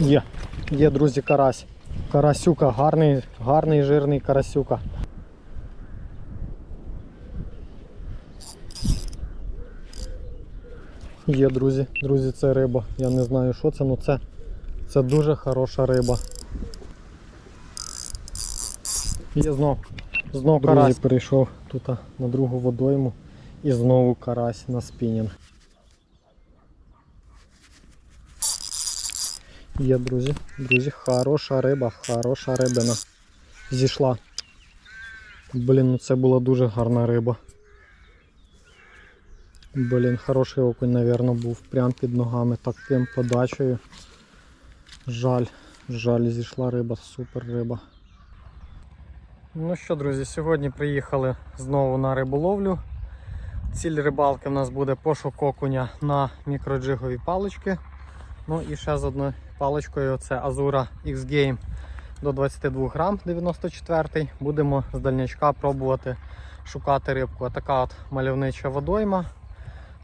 Є, є, друзі, карась. Карасюка, гарний, гарний жирний карасюка. Є, друзі, друзі, це риба. Я не знаю, що це, але це, це дуже хороша риба. Є знов. Знов Друзі, карась перейшов тут на другу водойму і знову карась на спінінг. Є, друзі, друзі, хороша риба, хороша рибина. Зійшла. Блін, ну це була дуже гарна риба. Блін, хороший окунь, напевно, був прямо під ногами таким подачею. Жаль, жаль, зійшла риба, супер риба. Ну що, друзі, сьогодні приїхали знову на риболовлю. Ціль рибалки в нас буде пошук окуня на мікроджигові палички. Ну і ще з одною паличкою це Azura X-Game до 22 грам 94 Будемо з дальнячка пробувати шукати рибку. А така от мальовнича водойма.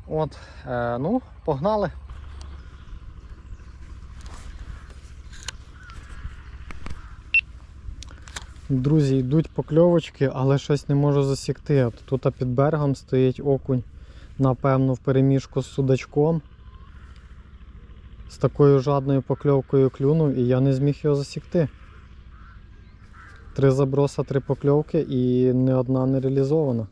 От, е, ну, погнали. Друзі, йдуть покльовочки, але щось не можу засікти. От Тут під берегом стоїть окунь, напевно, в переміжку з судачком. З такою жадною покльовкою клюнув і я не зміг його засікти. Три заброса, три покльовки і ні одна не реалізована.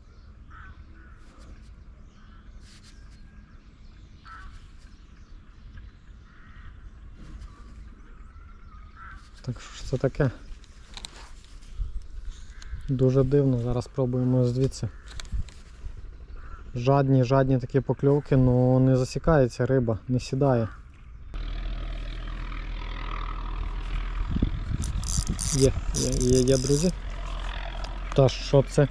Так що ж це таке? Дуже дивно, зараз спробуємо звідси. Жадні, жадні такі покльовки, але не засікається риба, не сідає. Є, є, є, є, друзі. Та що це?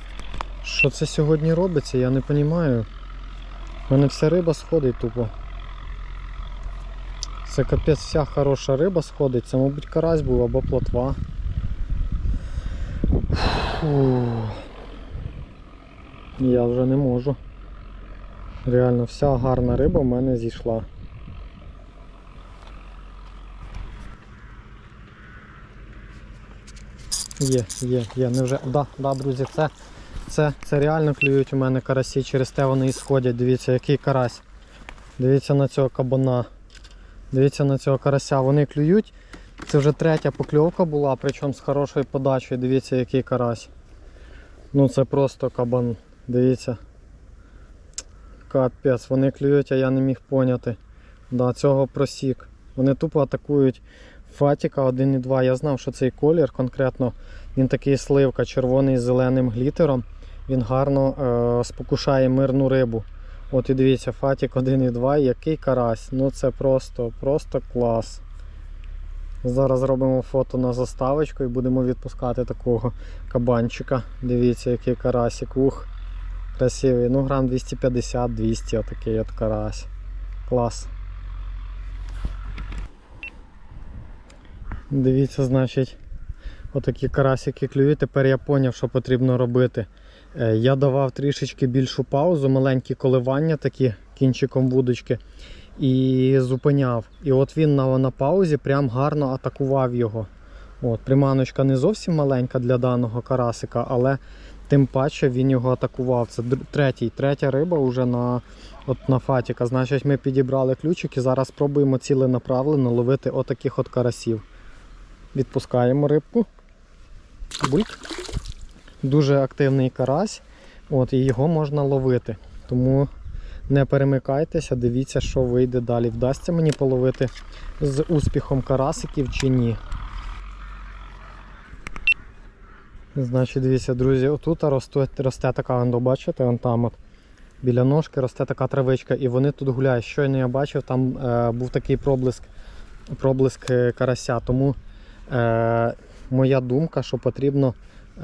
Що це сьогодні робиться? Я не розумію. У мене вся риба сходить тупо. Це капець вся хороша риба сходить. Це, мабуть, карась був або плотва. Фу. Я вже не можу. Реально, вся гарна риба в мене зійшла. Є, є, є, невже. Да, да, друзі, це, це, це реально клюють у мене карасі, через те вони і сходять. Дивіться, який карась. Дивіться на цього кабана. Дивіться на цього карася. Вони клюють. Це вже третя покльовка була, причому з хорошою подачею. Дивіться, який карась. Ну це просто кабан. Дивіться. Капець, вони клюють, а я не міг поняти. Да, цього просік. Вони тупо атакують Фатіка 1,2. Я знав, що цей колір конкретно він такий сливка, червоний з зеленим глітером. Він гарно е, спокушає мирну рибу. От і дивіться, Фатік 1,2, який карась. Ну це просто, просто клас. Зараз зробимо фото на заставочку і будемо відпускати такого кабанчика. Дивіться, який карасик. Ух, красивий. Ну, грам 250-200, отакий от карась. Клас. Дивіться, значить, отакі карасики клюють. Тепер я зрозумів, що потрібно робити. Е, Я давав трішечки більшу паузу, маленькі коливання такі кінчиком вудочки. І зупиняв. І от він на, на паузі прям гарно атакував його. От, Приманочка не зовсім маленька для даного карасика, але тим паче він його атакував. Це третій, третя риба вже на, от на фатіка. Значить, ми підібрали ключик і зараз спробуємо ціленаправлено ловити отаких от карасів. Відпускаємо рибку. Бульк. Дуже активний карась. От, і його можна ловити. Тому не перемикайтеся, дивіться, що вийде далі. Вдасться мені половити з успіхом карасиків чи ні. Значить, дивіться, друзі, отут росте, росте така, вон, бачите, вон там от. Біля ножки росте така травичка, і вони тут гуляють. Щойно я бачив, там е, був такий проблиск, проблиск е, карася. Тому е, моя думка, що потрібно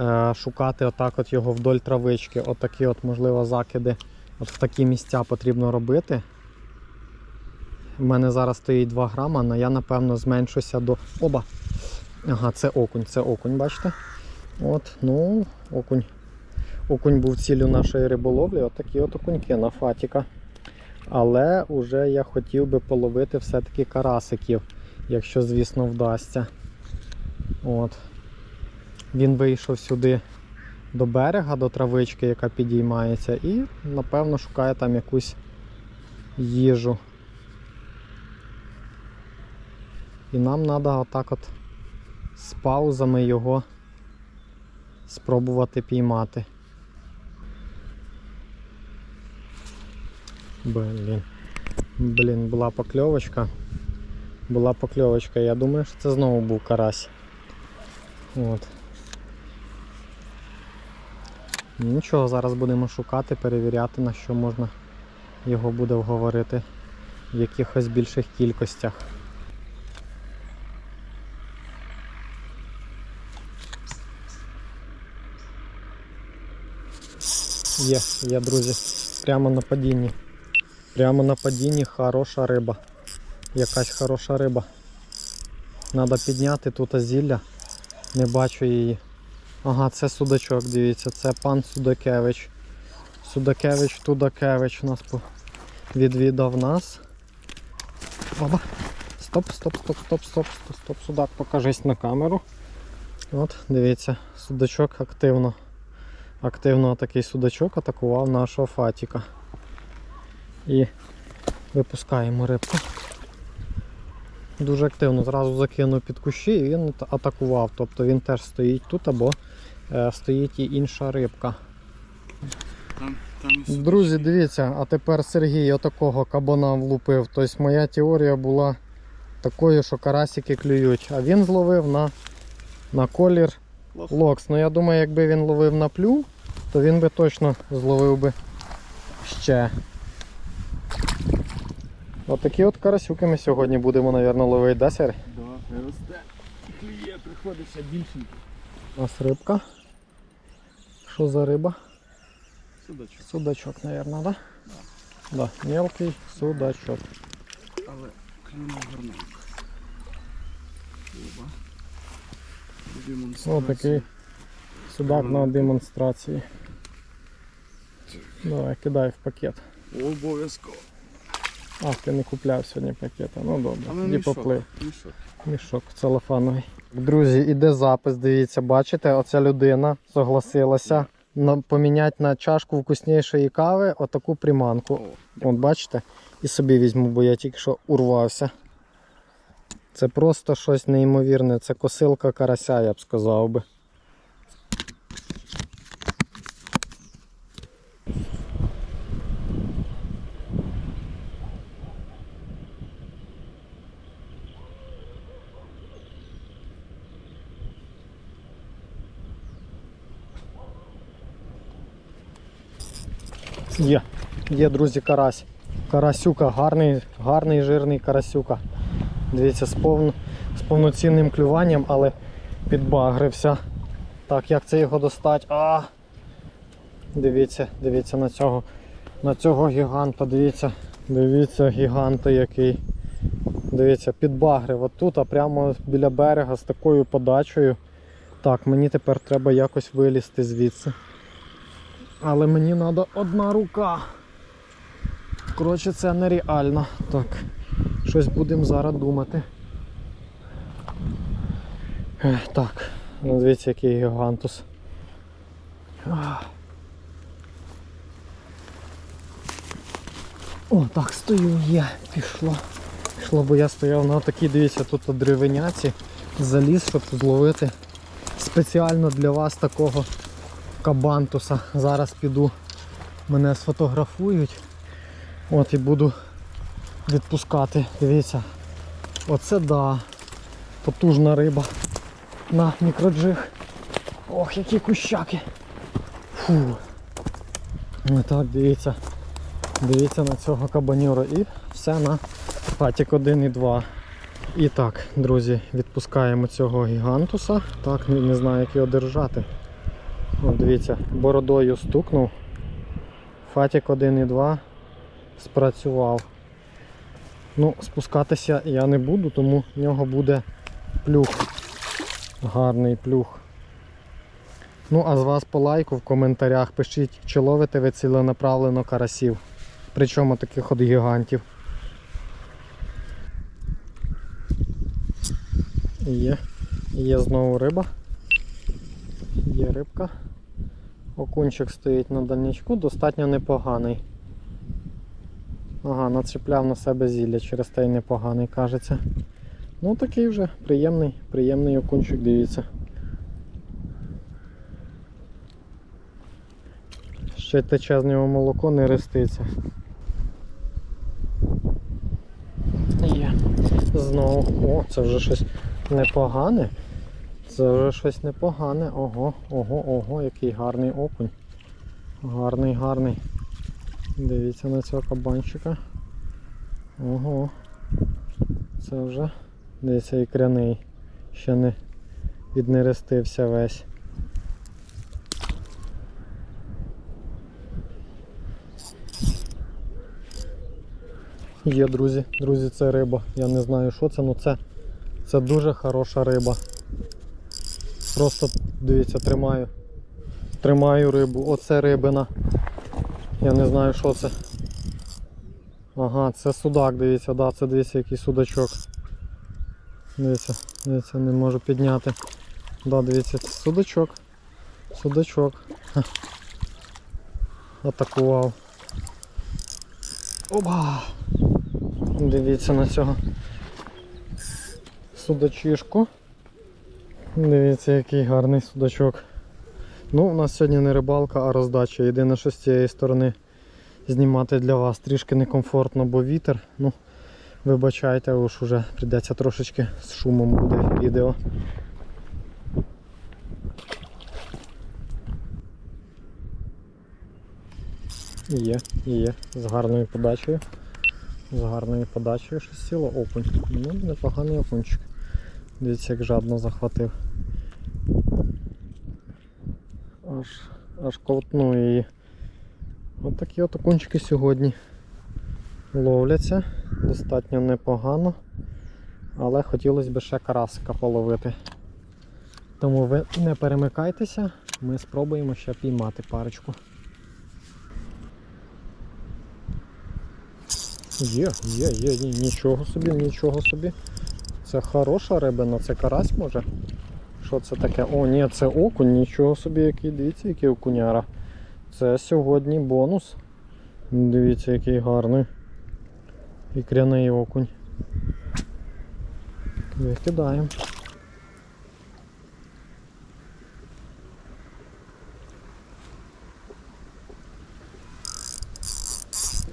е, шукати отак от його вдоль травички. Отакі от, можливо, закиди. От в такі місця потрібно робити. У мене зараз стоїть 2 грама, але я напевно зменшуся до. Оба! Ага, це окунь, це окунь, бачите? От, ну, окунь. Окунь був цілю нашої риболовлі, от от окуньки на фатіка. Але вже я хотів би половити все-таки карасиків. якщо, звісно, вдасться. От. Він вийшов сюди до берега, до травички, яка підіймається, і, напевно, шукає там якусь їжу. І нам треба отак от з паузами його спробувати піймати. Блін. Блін, була покльовочка. Була покльовочка. Я думаю, що це знову був карась. От. Нічого, зараз будемо шукати, перевіряти, на що можна його буде вговорити в якихось більших кількостях. Є, є, друзі. Прямо на падінні. Прямо на падінні хороша риба. Якась хороша риба. Треба підняти тут зілля. Не бачу її. Ага, це судачок, дивіться, це пан Судакевич. Судакевич Тудакевич нас відвідав нас. Оба. Стоп, стоп, стоп, стоп, стоп, стоп, стоп, судак, покажись на камеру. От, дивіться, судачок активно. Активно такий судачок атакував нашого фатіка. І випускаємо рибку. Дуже активно зразу закинув під кущі і він атакував. Тобто він теж стоїть тут або е, стоїть і інша рибка. Там, там. Друзі, дивіться, а тепер Сергій отакого кабана влупив. Тобто моя теорія була такою, що карасики клюють. А він зловив на, на колір Лох. локс. Ну я думаю, якби він ловив на плю, то він би точно зловив би ще. Отакі от карасюки ми сьогодні будемо, мабуть, ловити, да, Сергій? Да, росте. Клює, приходить ще. У нас рибка. Що за риба? Судачок. Судачок, мабуть, да? Да, мелкий судачок. Але клюнув гарненько. Ось такий судак на демонстрації. Давай, кидай в пакет. Обов'язково. А, ти не купляв сьогодні пакета. Ну добре. Тоді мішок. поплив. Мішок. Мішок целофановий. Друзі, іде запис, дивіться, бачите, оця людина согласилася на, поміняти на чашку вкуснішої кави отаку приманку. От бачите? І собі візьму, бо я тільки що урвався. Це просто щось неймовірне. Це косилка карася, я б сказав би. Є, друзі, карась. Карасюка, гарний, гарний жирний карасюка. Дивіться, з, повн, з повноцінним клюванням, але підбагрився. Так, як це його достати? А! Дивіться, дивіться на цього, на цього гіганта, дивіться, дивіться, гіганта який. Дивіться, підбагрив отут, а прямо біля берега з такою подачею. Так, мені тепер треба якось вилізти звідси. Але мені треба одна рука. Коротше, це нереально. Так, щось будемо зараз думати. Так, ну, дивіться, який гігантус. О, так, стою, є, пішло. Пішло, бо я стояв на такій, дивіться, тут от заліз, щоб зловити спеціально для вас такого кабантуса. Зараз піду, мене сфотографують. От і буду відпускати. Дивіться. Оце да. Потужна риба на мікроджиг. Ох, які кущаки. Фу. Так, дивіться. Дивіться на цього кабаньора. І все на патік 1 і 2. І так, друзі, відпускаємо цього гігантуса. Так, не, знаю, як його держати. От дивіться, бородою стукнув. Фатік 1 і 2 спрацював. Ну, спускатися я не буду, тому в нього буде плюх. Гарний плюх. Ну, а з вас по лайку в коментарях пишіть, чи ловите ви ціленаправлено карасів. Причому таких от гігантів. Є. Є знову риба. Є рибка. Окунчик стоїть на дальнячку, достатньо непоганий. Ага, нацепляв на себе зілля, через те й непоганий, кажеться. Ну такий вже приємний, приємний окунчик, дивіться. Ще тече з нього молоко, не реститься. Є. Знову. О, це вже щось непогане. Це вже щось непогане. Ого, ого, ого, який гарний окунь. Гарний, гарний. Дивіться на цього кабанчика. Ого. Це вже дивіться ікряний. Ще не віднерестився весь. Є, друзі, друзі, це риба. Я не знаю, що це, але це, це дуже хороша риба. Просто дивіться, тримаю. Тримаю рибу. Оце рибина. Я не знаю, що це. Ага, це судак, дивіться, да, це дивіться який судачок. Дивіться, дивіться, не можу підняти. Да, дивіться, це судачок. Судачок. Атакував. Оба! Дивіться на цього судачишку. Дивіться, який гарний судачок. Ну, у нас сьогодні не рибалка, а роздача. Єдине, що з цієї сторони знімати для вас трішки некомфортно, бо вітер. Ну, вибачайте, уж уже прийдеться трошечки з шумом буде відео. Є, є, з гарною подачею. З гарною подачею щось сіло окунь. Ну, непоганий окунчик. Дивіться, як жадно захватив. Аж, аж ковтну її. От такі от окунчики сьогодні ловляться. Достатньо непогано. Але хотілося б ще карасика половити. Тому ви не перемикайтеся, ми спробуємо ще піймати парочку. Є, є, є, нічого собі, нічого собі. Це хороша рибина, це карась може. Що це таке? О, ні, це окунь, нічого собі, який, дивіться, який окуняра. Це сьогодні бонус. Дивіться, який гарний. Ікряний окунь. Викидаємо.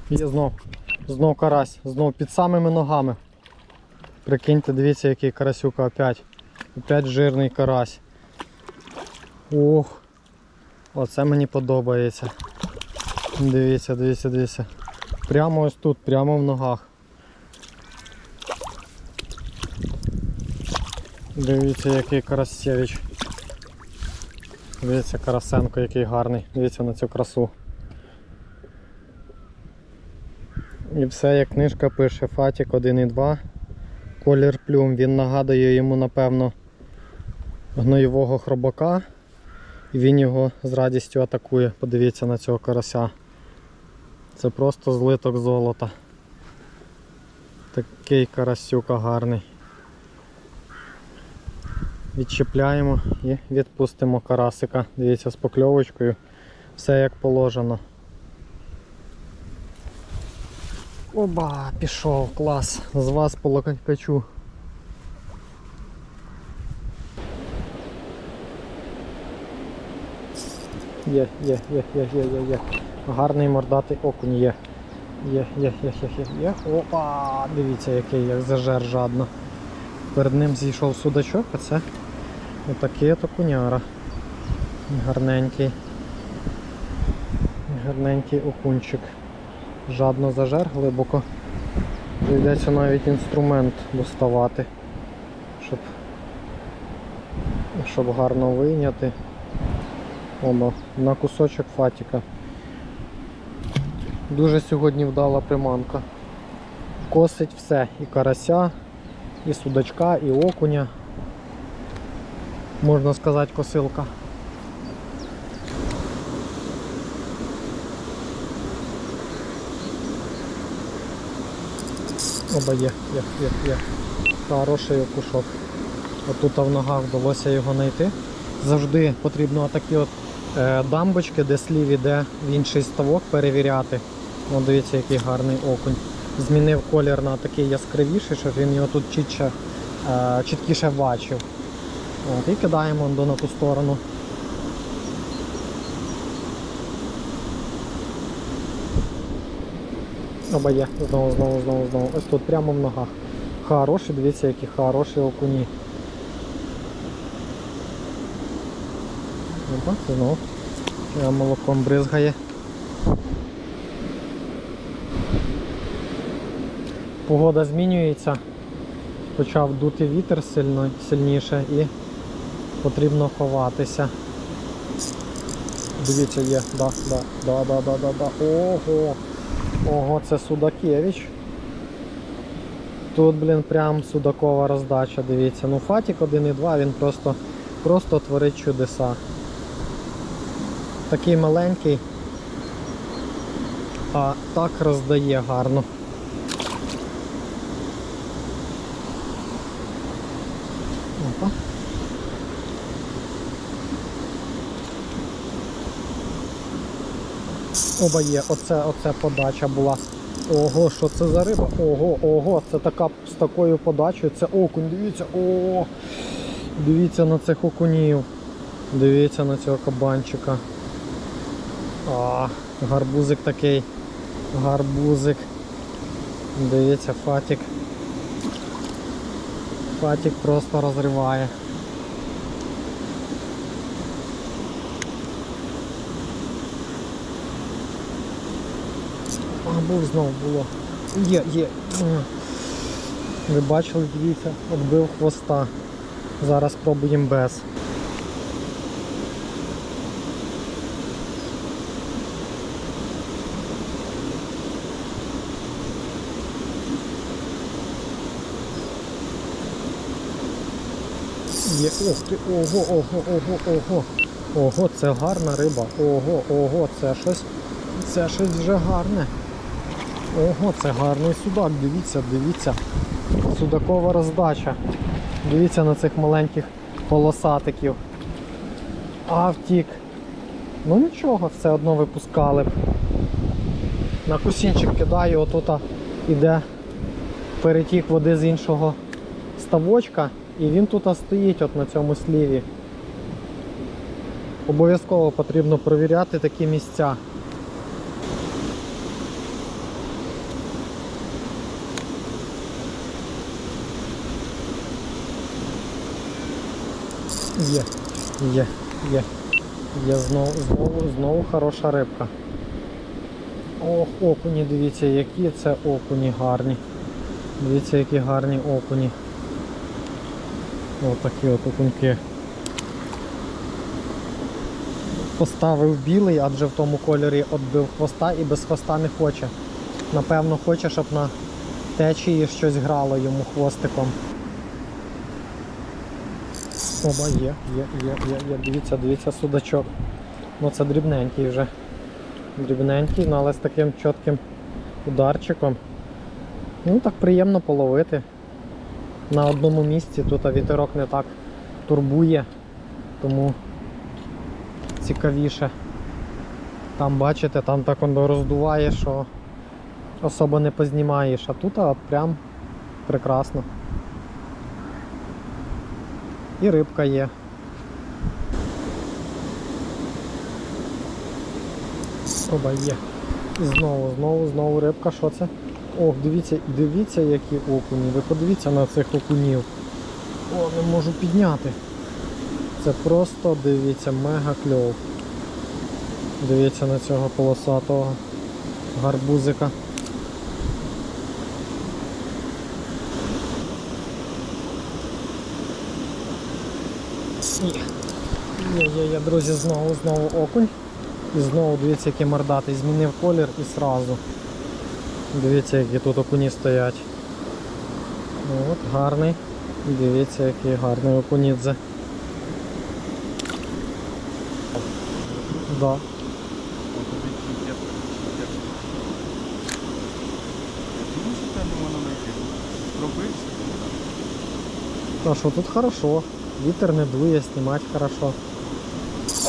Є знов. Знов карась, знов під самими ногами. Прикиньте, дивіться, який карасюка опять. Опять жирний карась. Ох, оце мені подобається. Дивіться, дивіться, дивіться. Прямо ось тут, прямо в ногах. Дивіться, який карасевич. Дивіться, Карасенко, який гарний. Дивіться на цю красу. І все, як книжка пише Фатік 1.2. Колір плюм. Він нагадує йому, напевно, гноєвого хробака. І він його з радістю атакує. Подивіться на цього карася. Це просто злиток золота. Такий карасюка гарний. Відчіпляємо і відпустимо карасика. Дивіться, з покльовочкою. Все як положено. Оба, пішов, клас. З вас по локачу. Є, є, є, є, є, є, є. Гарний мордатий окунь є. Є, є, є, є, є, є. Опа! Дивіться, який як зажер жадно. Перед ним зійшов судачок, а це отакий от окуняра. Гарненький. Гарненький окунчик. Жадно зажер глибоко. Прийдеться навіть інструмент доставати, щоб, щоб гарно вийняти. Оно, на кусочок фатіка. Дуже сьогодні вдала приманка. Косить все. І карася, і судачка, і окуня. Можна сказати, косилка. Оба є, є, є, є. Хороший окушок. Отут в ногах вдалося його знайти. Завжди потрібно отакі от дамбочки, де слів іде в інший ставок перевіряти. О, дивіться, який гарний окунь. Змінив колір на такий яскравіший, щоб він його тут чітче, е, чіткіше бачив. От, і кидаємо до на ту сторону. Оба є. Знову, знову, знову, знову. Ось тут прямо в ногах. Хороші, дивіться, які хороші окуні. Опа, знову. Прямо молоком бризгає. Погода змінюється. Почав дути вітер сильно, сильніше і потрібно ховатися. Дивіться, є, да, да, да, да, да, да, да. Ого! Ого, це Судакевич. Тут, блін, прям судакова роздача, дивіться. Ну Фатік 1.2, він просто, просто творить чудеса. Такий маленький, а так роздає гарно. Опа. Оба є, оце, оце подача була. Ого, що це за риба? Ого, ого, це така з такою подачею. Це окунь, дивіться, о, дивіться на цих окунів. Дивіться на цього кабанчика. А, гарбузик такий. Гарбузик. Дивіться, фатік. Фатік просто розриває. А, був знов було. Є, є. Ви бачили, дивіться, відбив хвоста. Зараз пробуємо без. Є, ох ти, ого, ого, ого, ого. Ого, це гарна риба. Ого, ого, це щось. Це щось вже гарне. Ого, це гарний судак, дивіться, дивіться. Судакова роздача. Дивіться на цих маленьких полосатиків. А втік. Ну нічого, все одно випускали б. На кусінчик кидаю, отут іде перетік води з іншого ставочка, і він тут стоїть от на цьому сліві. Обов'язково потрібно провіряти такі місця. Є, є, є. Є знову, знову, знову хороша рибка. Ох, окуні, дивіться, які це окуні гарні. Дивіться, які гарні окуні. Ось такі от окуньки. Поставив білий, адже в тому кольорі відбив хвоста і без хвоста не хоче. Напевно, хоче, щоб на течії щось грало йому хвостиком. Оба є, є, є, є, є. Дивіться, дивіться, судачок. Ну це дрібненький вже. Дрібненький, ну, але з таким чітким ударчиком. Ну так приємно половити. На одному місці тут вітерок не так турбує, тому цікавіше. Там бачите, там так воно роздуває, що особо не познімаєш, а тут прям прекрасно. І рибка є. Оба є. І знову, знову, знову рибка. Що це? Ох, дивіться, дивіться, які окуні. Ви подивіться на цих окунів. О, не можу підняти. Це просто, дивіться, мега кльов. Дивіться на цього полосатого гарбузика. Є. Є, є, є, друзі, знову, знову окунь. І знову дивіться, який мордатий. Змінив колір і сразу. Дивіться, які тут окуні стоять. От, гарний. Дивіться, який гарний окунідзе. Да. А що тут хорошо. Вітер не дує, знімати хорошо.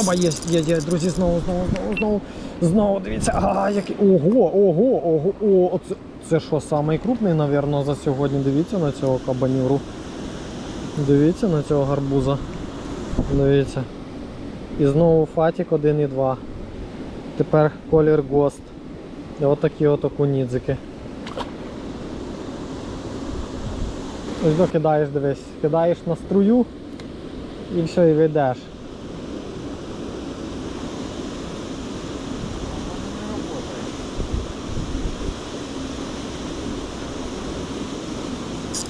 Оба є, є, є, друзі, знову, знову, знову, знову. Знову дивіться, а, який. Ого, ого, ого, о, оце, це що, самий крупний, напевно, за сьогодні. Дивіться на цього кабанюру. Дивіться на цього гарбуза. Дивіться. І знову фатік 1,2. Тепер колір ГОСТ. І отакі от окунідзики. Ось докидаєш, дивись, кидаєш на струю і все, і ведеш.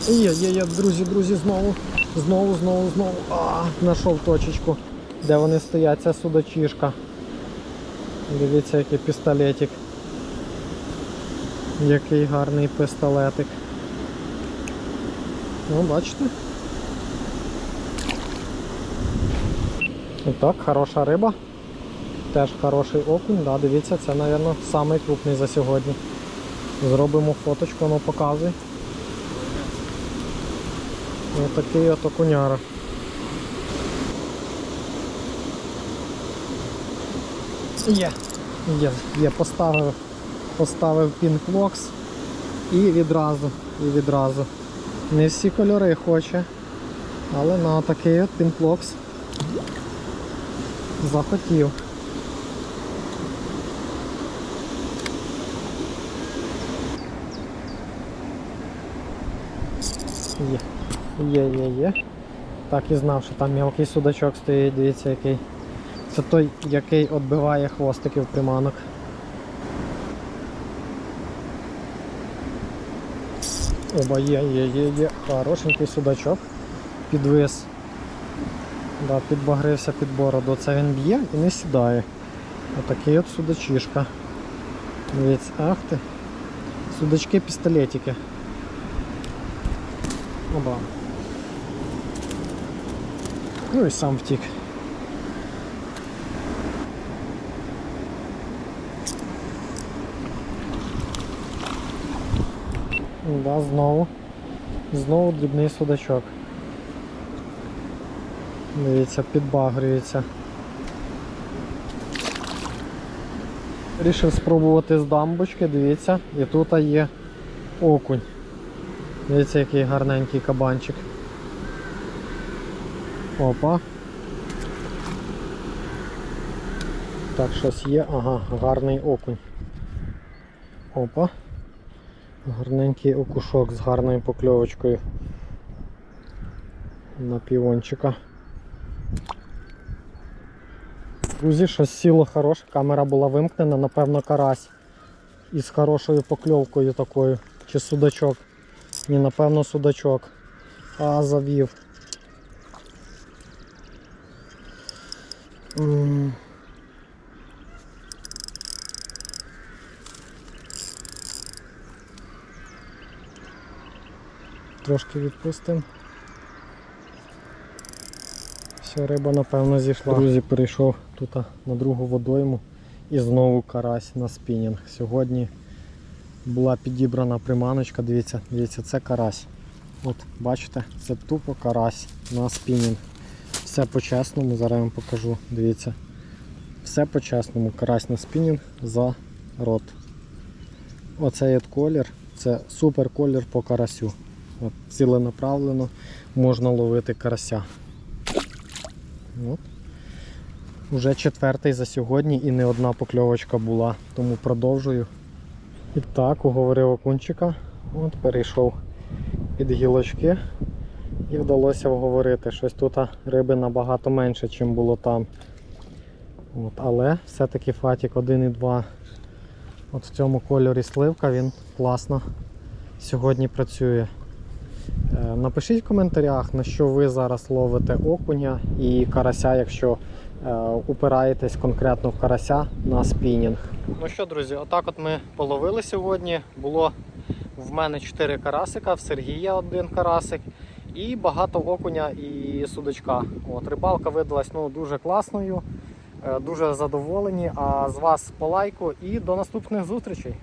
Є, є, є, друзі, друзі, знову, знову, знову, знову. А, знайшов точечку, де вони стоять, це судочишка. Дивіться, який пістолетик. Який гарний пістолетик. Ну, бачите? І так, хороша риба. Теж хороший окунь, да, дивіться, це, мабуть, самий за сьогодні. Зробимо фоточку, ну показуй. Ось такий от окуняра. Є, є, є, поставив, поставив пінклокс і відразу, і відразу. Не всі кольори хоче, але на такий от пінклокс захотів. Є, є, є, є. Так і знав, що там мілкий судачок стоїть, дивіться який. Це той, який відбиває хвостиків приманок. Оба є, є, є, є. Хорошенький судачок. Підвис. Да, підбагрився під бороду. Це він б'є і не сідає. Отакий от судачишка. Дивіться, ах ти. Судачки пістолетики. Оба. Ну і сам втік. Да, знову. Знову дрібний судачок. Дивіться, підбагрюється. Рішив спробувати з дамбочки, дивіться, і тут є окунь. Дивіться, який гарненький кабанчик. Опа. Так, щось є. Ага, гарний окунь. Опа. Гарненький окушок з гарною покльовочкою. На півончика. Друзі, щось сіло хороше, камера була вимкнена, напевно, карась. Із хорошою покльовкою такою. Чи судачок. Ні, напевно, судачок. А, завів. Трошки відпустимо. Все, риба напевно зійшла. Друзі, перейшов тут на другу водойму і знову карась на спінінг. Сьогодні була підібрана приманочка, дивіться, дивіться, це карась. От, бачите, це тупо карась на спінінг. Все по-чесному, зараз вам покажу, дивіться. Все по-чесному, карась на спінінг за рот. Оцей от колір, це супер колір по карасю. От, ціленаправлено можна ловити карася. От. Уже четвертий за сьогодні і не одна покльовочка була, тому продовжую. І так, уговорив окунчика, от перейшов під гілочки і вдалося вговорити. Щось тут риби набагато менше, ніж було там. От, але все-таки фатік 1,2 от в цьому кольорі сливка він класно сьогодні працює. Е, Напишіть в коментарях, на що ви зараз ловите окуня і карася, якщо е, упираєтесь конкретно в карася на спінінг. Ну що, друзі, отак от ми половили сьогодні. Було в мене 4 карасика, в Сергія один карасик і багато окуня і судочка. От, рибалка видалась ну, дуже класною, е, дуже задоволені. А з вас по лайку і до наступних зустрічей.